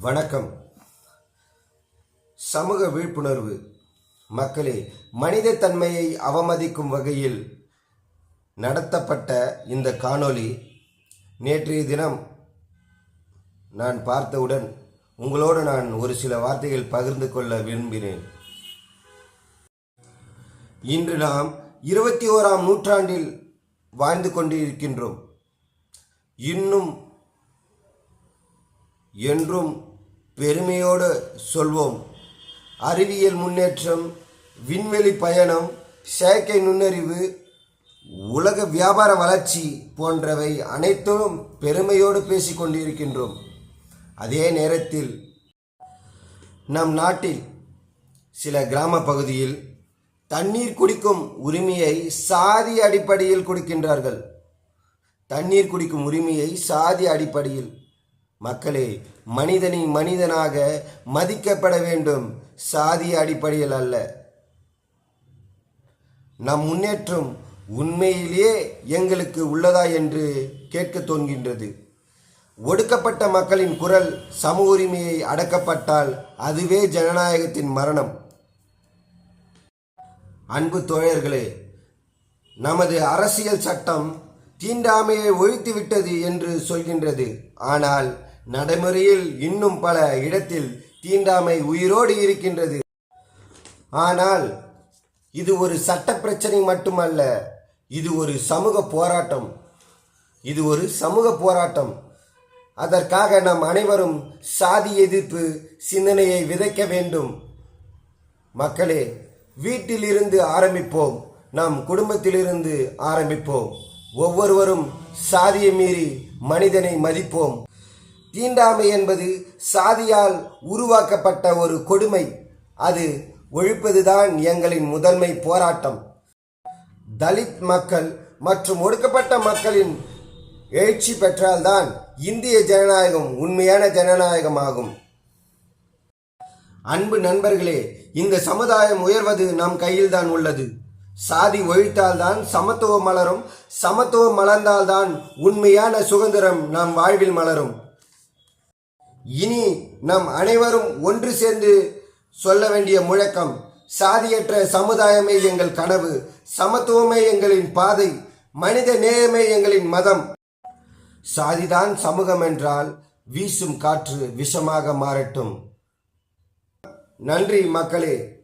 வணக்கம். சமூக விழிப்புணர்வு. மக்களே மனித தன்மையை அவமதிக்கும் வகையில் நடத்தப்பட்ட இந்த காணொளி நேற்றைய தினம் நான் பார்த்தவுடன் உங்களோடு நான் ஒரு சில வார்த்தைகள் பகிர்ந்து கொள்ள விரும்பினேன். இன்று நாம் இருபத்தி ஓராம் நூற்றாண்டில் வாழ்ந்து கொண்டிருக்கின்றோம். இன்னும் என்றும் பெருமையோடு சொல்வோம். அறிவியல் முன்னேற்றம் விண்வெளி பயணம் செயற்கை நுண்ணறிவு உலக வியாபார வளர்ச்சி போன்றவை அனைத்தும் பெருமையோடு பேசிக் கொண்டிருக்கின்றோம். அதே நேரத்தில் நம் நாட்டில் சில கிராம பகுதியில் தண்ணீர் குடிக்கும் உரிமையை சாதி அடிப்படையில் கொடுக்கின்றார்கள். தண்ணீர் குடிக்கும் உரிமையை சாதி அடிப்படையில் மக்களே மனிதனை மனிதனாக மதிக்கப்பட வேண்டும். சாதி அடிப்படையில் அல்ல. நம் முன்னேற்றம் உண்மையிலேயே எங்களுக்கு உள்ளதா என்று கேட்க தோன்கின்றது ஒடுக்கப்பட்ட மக்களின் குரல் சமூக உரிமையை அடக்கப்பட்டால் அதுவே ஜனநாயகத்தின் மரணம். அன்பு தோழர்களே நமது அரசியல் சட்டம் தீண்டாமையை ஒழித்துவிட்டது என்று சொல்கின்றது. ஆனால் நடைமுறையில் இன்னும் பல இடத்தில் தீண்டாமை உயிரோடு இருக்கின்றது. ஆனால் இது ஒரு சட்ட பிரச்சனை மட்டுமல்ல இது ஒரு சமூக போராட்டம். இது ஒரு சமூக போராட்டம். அதற்காக நாம் அனைவரும் சாதி எதிர்ப்பு சிந்தனையை விதைக்க வேண்டும். மக்களே வீட்டிலிருந்து ஆரம்பிப்போம். நம் குடும்பத்திலிருந்து ஆரம்பிப்போம். ஒவ்வொருவரும் சாதியை மீறி மனிதனை மதிப்போம். தீண்டாமை என்பது சாதியால் உருவாக்கப்பட்ட ஒரு கொடுமை. அது ஒழிப்பதுதான் எங்களின் முதன்மை போராட்டம். தலித் மக்கள் மற்றும் ஒடுக்கப்பட்ட மக்களின் எழுச்சி பெற்றால்தான் இந்திய ஜனநாயகம் உண்மையான ஜனநாயகம் ஆகும் அன்பு நண்பர்களே இந்த சமுதாயம் உயர்வது நம் கையில்தான் உள்ளது. சாதி ஒழித்தால்தான் சமத்துவம் மலரும் சமத்துவம் மலர்ந்தால்தான் உண்மையான சுதந்திரம் நம் வாழ்வில் மலரும். இனி நம் அனைவரும் ஒன்று சேர்ந்து சொல்ல வேண்டிய முழக்கம் சாதியற்ற சமுதாயமே எங்கள் கனவு சமத்துவமே எங்களின் பாதை மனித நேயமே எங்களின் மதம். சாதிதான் சமூகம் என்றால் வீசும் காற்று விஷமாக மாறட்டும். நன்றி மக்களே.